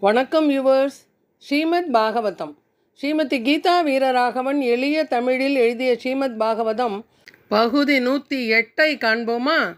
வணக்கம் யுவர்ஸ் ஸ்ரீமத் பாகவதம். ஸ்ரீமதி கீதா வீரராகவன் எளிய தமிழில் எழுதிய ஸ்ரீமத் பாகவதம். பகுதி நூற்றி எட்டை காண்போமா?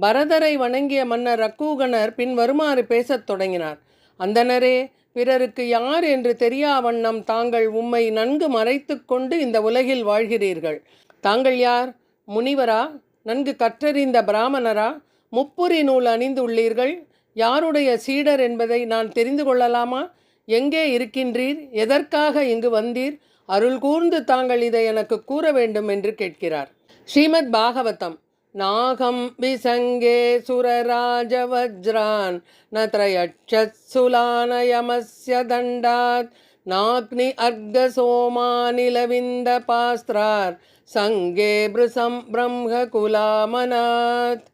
பரதரை வணங்கிய மன்னர் ரக்கூகனர் பின் வருமாறு பேசத் தொடங்கினார். அந்தனரே பிறருக்கு யார் என்று தெரியா வண்ணம் தாங்கள் உம்மை நன்கு மறைத்து கொண்டு இந்த உலகில் வாழ்கிறீர்கள். தாங்கள் யார்? முனிவரா? நன்கு கற்றறிந்த பிராமணரா? முப்புரி நூல் அணிந்துள்ளீர்கள்? யாருடைய சீடர் என்பதை நான் தெரிந்து கொள்ளலாமா? எங்கே இருக்கின்றீர்? எதற்காக இங்கு வந்தீர்? அருள் கூர்ந்து தாங்கள் இதை எனக்கு கூற வேண்டும் என்று கேட்கிறார். ஸ்ரீமத் பாகவதம். நாகம் விசங்கே சுரராஜவஜ்ரான் நத்ரயட்சத்சுலானயமஸ்ய தண்டாத் நாக்னி அர்க்க சோமானிலவிந்த பாஸ்திரார் சங்கே பிருசம் பிரம்ம குலாமனாத்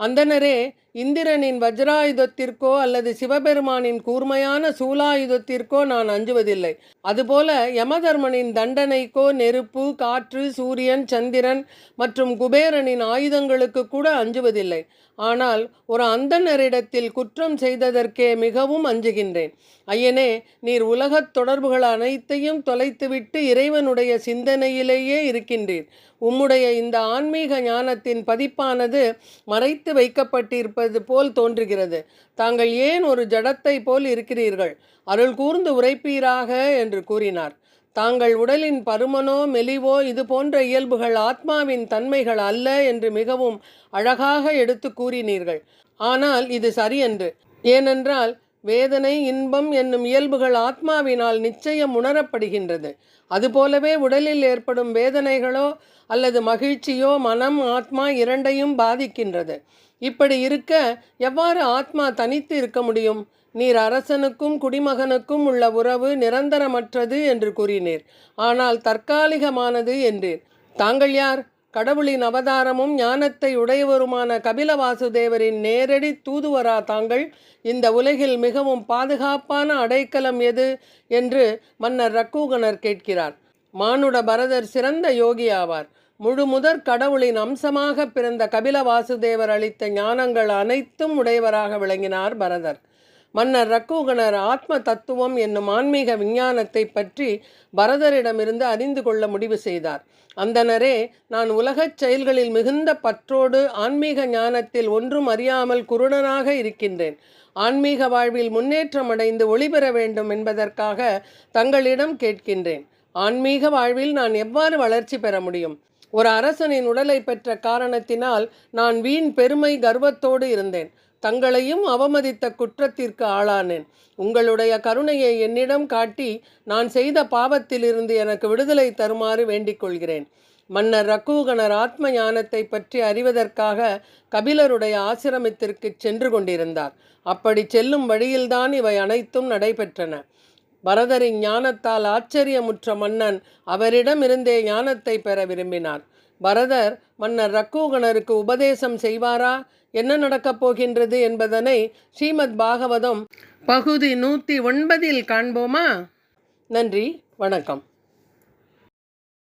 அந்தனரே இந்திரனின் வஜ்ராயுதத்திற்கோ அல்லது சிவபெருமானின் கூர்மையான சூலாயுதத்திற்கோ நான் அஞ்சுவதில்லை. அதுபோல யமதர்மனின் தண்டனைக்கோ நெருப்பு காற்று சூரியன் சந்திரன் மற்றும் குபேரனின் ஆயுதங்களுக்கு கூட அஞ்சுவதில்லை. ஆனால் ஒரு அந்தனரிடத்தில் குற்றம் செய்ததற்கே மிகவும் அஞ்சுகின்றேன். ஐயனே நீர் உலகத் தொடர்புகள் அனைத்தையும் தொலைத்துவிட்டு இறைவனுடைய சிந்தனையிலேயே இருக்கின்றீர். உம்முடைய இந்த ஆன்மீக ஞானத்தின் பதிப்பானது மறைத்து வைக்கப்பட்டிருப்ப இருப்பது போல் தோன்றுகிறது. தாங்கள் ஏன் ஒரு ஜடத்தை போல் இருக்கிறீர்கள்? அருள் கூர்ந்து உரைப்பீராக என்று கூறினார். தாங்கள் உடலின் பருமனோ மெலிவோ இது போன்ற இயல்புகள் ஆத்மாவின் தன்மைகள் அல்ல என்று மிகவும் அழகாக எடுத்து கூறினீர்கள். ஆனால் இது சரியன்று. ஏனென்றால் வேதனை இன்பம் என்னும் இயல்புகள் ஆத்மாவினால் நிச்சயம் உணரப்படுகின்றது. அதுபோலவே உடலில் ஏற்படும் வேதனைகளோ அல்லது மகிழ்ச்சியோ மனம் ஆத்மா இரண்டையும் பாதிக்கின்றது. இப்படி இருக்க எவ்வாறு ஆத்மா தனித்து இருக்க முடியும்? நீர் அரசனுக்கும் குடிமகனுக்கும் உள்ள உறவு நிரந்தரமற்றது என்று கூறினீர். ஆனால் தற்காலிகமானது என்றீர் தாங்கள் யார்? கடவுளின் அவதாரமும் ஞானத்தை உடையவருமான கபில வாசுதேவரின் நேரடி தூதுவரா தாங்கள். இந்த உலகில் மிகவும் பாதுகாப்பான அடைக்கலம் எது என்று மன்னர் ரக்கூகனர் கேட்கிறார். மானுட பரதர் சிறந்த யோகி ஆவார். முழு முதற் கடவுளின் அம்சமாக பிறந்த கபில வாசுதேவர் அளித்த ஞானங்கள் அனைத்தும் உடையவராக விளங்கினார் பரதர். மன்னர் ரக்குகணர் ஆத்ம தத்துவம் என்னும் ஆன்மீக விஞ்ஞானத்தை பற்றி பரதரிடமிருந்து அறிந்து கொள்ள முடிவு செய்தார். அந்தனரே நான் உலகச் செயல்களில் மிகுந்த பற்றோடு ஆன்மீக ஞானத்தில் ஒன்றும் அறியாமல் குருடனாக இருக்கின்றேன். ஆன்மீக வாழ்வில் முன்னேற்றம் அடைந்து ஒளிபெற வேண்டும் என்பதற்காக தங்களிடம் கேட்கின்றேன். ஆன்மீக வாழ்வில் நான் எவ்வாறு வளர்ச்சி பெற முடியும்? ஒரு அரசனின் உடலை பெற்ற காரணத்தினால் நான் வீண் பெருமை கர்வத்தோடு இருந்தேன். தங்களையும் அவமதித்த குற்றத்திற்கு ஆளானேன். உங்களுடைய கருணையை என்னிடம் காட்டி நான் செய்த பாவத்திலிருந்து எனக்கு விடுதலை தருமாறு வேண்டிக் கொள்கிறேன் மன்னர் ரக்கூகனர் ஆத்ம ஞானத்தை பற்றி அறிவதற்காக கபிலருடைய ஆசிரமத்திற்கு சென்று கொண்டிருந்தார். அப்படி செல்லும் வழியில்தான் இவை அனைத்தும் நடைபெற்றன. பரதரின் ஞானத்தால் ஆச்சரியமுற்ற மன்னன் அவரிடமிருந்தே ஞானத்தை பெற விரும்பினார். பரதர் மன்னர் ரக்கூகணருக்கு உபதேசம் செய்வாரா? என்ன நடக்கப் போகின்றது என்பதனை ஸ்ரீமத் பாகவதம் பகுதி நூற்றி ஒன்பதில் காண்போமா? நன்றி வணக்கம்.